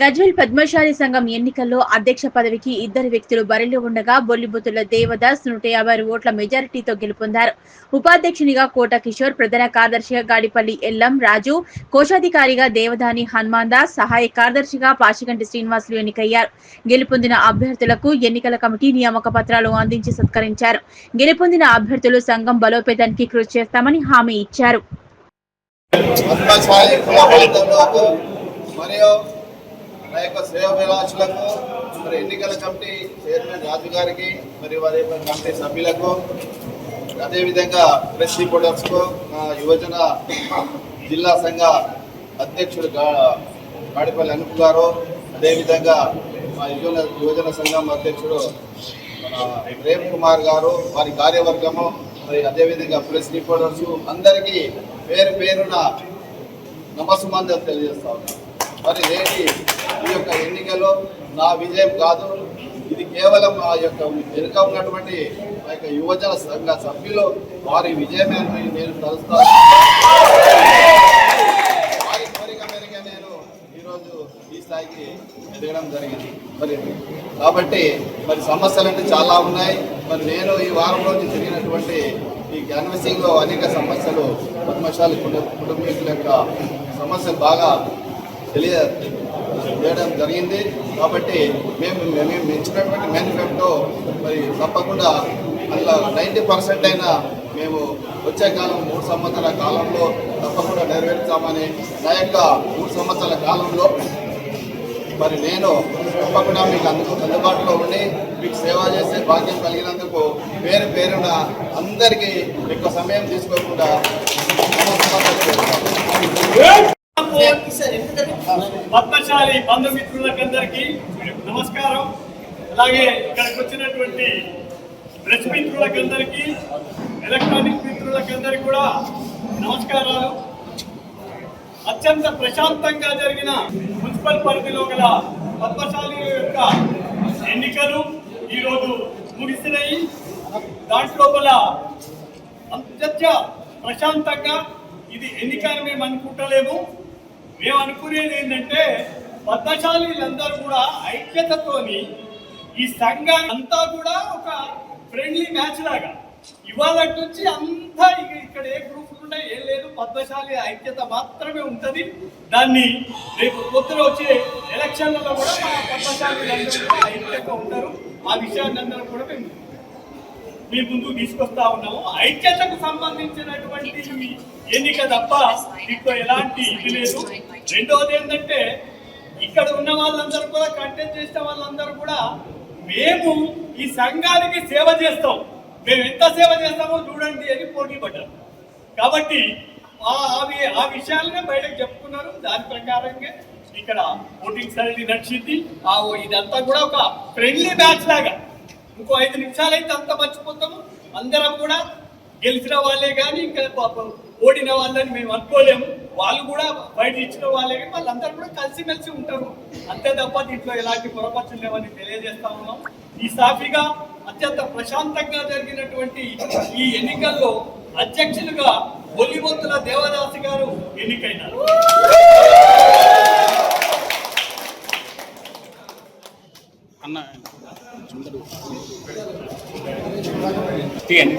గజ్వేల్ పద్మశాలి సంఘం ఎన్నికల్లో అధ్యక్ష పదవికి ఇద్దరు వ్యక్తులు బరిలో ఉండగా బొల్లిబుతుల దేవదాస్ నూట యాభై ఓట్ల మెజారిటీతో గెలుపొందారు. ఉపాధ్యక్షునిగా కోట కిషోర్ ప్రధాన కార్యదర్శిగా గాడిపల్లి ఎల్లం రాజు కోశాధికారిగా దేవదాని హనుమాన్ దాస్ సహాయ కార్యదర్శిగా పాచిగంటి శ్రీనివాసులు ఎన్నికయ్యారు. గెలుపొందిన అభ్యర్థులకు ఎన్నికల కమిటీ నియామక పత్రాలు అందించి సత్కరించారు. గెలుపొందిన అభ్యర్థులు సంఘం బలోపేతానికి కృషి చేస్తామని హామీ ఇచ్చారు. మరియు నా యొక్క శ్రేయోభిలాషులకు మరి ఎన్నికల కమిటీ చైర్మన్ రాజు గారికి మరి వారి యొక్క కమిటీ సభ్యులకు అదేవిధంగా ప్రెస్ రిపోర్టర్స్కు మా యువజన జిల్లా సంఘ అధ్యక్షుడు గాడిపల్లి అనుపు గారు అదేవిధంగా మా యువజన యువజన సంఘం అధ్యక్షుడు ప్రేమ్ కుమార్ గారు వారి కార్యవర్గము మరి అదేవిధంగా ప్రెస్ రిపోర్టర్స్ అందరికీ పేరు పేరున నమస్సుమందం తెలియజేస్తా ఉన్నాను. మరి నేటి ఈ యొక్క ఎన్నికలో నా విజయం కాదు. ఇది కేవలం మా యొక్క వెనుక ఉన్నటువంటి మా యొక్క యువజన సంఘ సభ్యులు వారి విజయమే అని నేను తలుస్తాను. వారి కోరిక మేరకే నేను ఈరోజు ఈ స్థాయికి ఎదగడం జరిగింది. మరి కాబట్టి మరి సమస్యలు అంటే చాలా ఉన్నాయి. మరి నేను ఈ వారం రోజు జరిగినటువంటి ఈ క్యాన్వసింగ్లో అనేక సమస్యలు పద్మశాలి కుటుంబ కుటుంబీకుల యొక్క సమస్యలు బాగా తెలియ చేయడం జరిగింది. కాబట్టి మేము మేము ఇచ్చినటువంటి మేనిఫెస్టో మరి తప్పకుండా అందులో నైంటీ పర్సెంట్ అయినా మేము వచ్చే కాలం మూడు సంవత్సరాల కాలంలో తప్పకుండా నెరవేర్చామని నా యొక్క మూడు సంవత్సరాల కాలంలో మరి నేను తప్పకుండా మీకు అందుకు అందుబాటులో ఉండి మీకు సేవ చేసే భాగ్యం కలిగినందుకు పేరు పేరున అందరికీ ఎక్కువ సమయం తీసుకోకుండా నమస్కారాలు పద్మశాలి బంధుమిత్రులకందరికీ నమస్కారం. అలాగే ఇక్కడికి వచ్చినటువంటి ప్రెస్ మిత్రులకందరికీ ఎలక్ట్రానిక్ మిత్రులకందరికీ కూడా నమస్కారాలు. అత్యంత ప్రశాంతంగా జరిగిన మున్సిపల్ పరిధిలో గల పద్మశాలి యొక్క ఎన్నికలు ఈరోజు ముగిసినాయి. దాంట్లోపల అత్యంత ప్రశాంతంగా ఇది ఎన్నికని మేము అనుకుంటలేము. మేము అనుకునేది ఏంటంటే పద్మశాలీలందరూ కూడా ఐక్యతతోని ఈ సంఘాన్ని అంతా కూడా ఒక ఫ్రెండ్లీ మ్యాచ్ లాగా. ఇవాళ నుంచి అంతా ఇక్కడ ఏ గ్రూపులు ఉన్నాయి. ఏం లేదు పద్మశాలి ఐక్యత మాత్రమే ఉంటుంది. దాన్ని రేపు పొద్దున వచ్చే ఎలక్షన్లలో కూడా మా పద్మశాలి కూడా ఐక్యంగా ఉంటారు ఆ విషయాన్ని అందరూ కూడా మేము మీ ముందుకు తీసుకొస్తా ఉన్నాము. ఐక్యతకు సంబంధించినటువంటి ఎన్నిక తప్ప ఇక్కడ ఎలాంటి ఇది లేదు. రెండవది ఏంటంటే ఇక్కడ ఉన్న వాళ్ళందరూ కూడా కంటెంట్ చేసిన వాళ్ళందరూ కూడా మేము ఈ సంఘానికి సేవ చేస్తాం. మేము ఎంత సేవ చేస్తామో చూడండి అని పోటీ పడ్డారు. కాబట్టి ఆ ఆ విషయాలనే బయటకు చెప్పుకున్నారు. దాని ప్రకారంగా ఇక్కడ ఓటింగ్ సరళి నడిచింది. ఆ ఓ- ఇదంతా కూడా ఒక ఫ్రెండ్లీ మ్యాచ్ లాగా. ఇంకో ఐదు నిమిషాలు అయితే అంత మర్చిపోతాము. అందరం కూడా గెలిచిన వాళ్ళే కానీ ఇంకా పాపం ఓడిన వాళ్ళని మేము అనుకోలేము. వాళ్ళు కూడా బయట ఇచ్చిన వాళ్ళే కానీ వాళ్ళందరూ కూడా కలిసిమెలిసి ఉంటారు. అంతే తప్ప దీంట్లో ఎలాంటి పొరపాట్లు లేవని తెలియజేస్తా ఉన్నాం. ఈ సాఫీగా అత్యంత ప్రశాంతంగా జరిగినటువంటి ఈ ఎన్నికల్లో అధ్యక్షులుగా ఒలిబొత్తుల దేవదాసి గారు ఎన్నికైనారు. అన్న. తీయండి.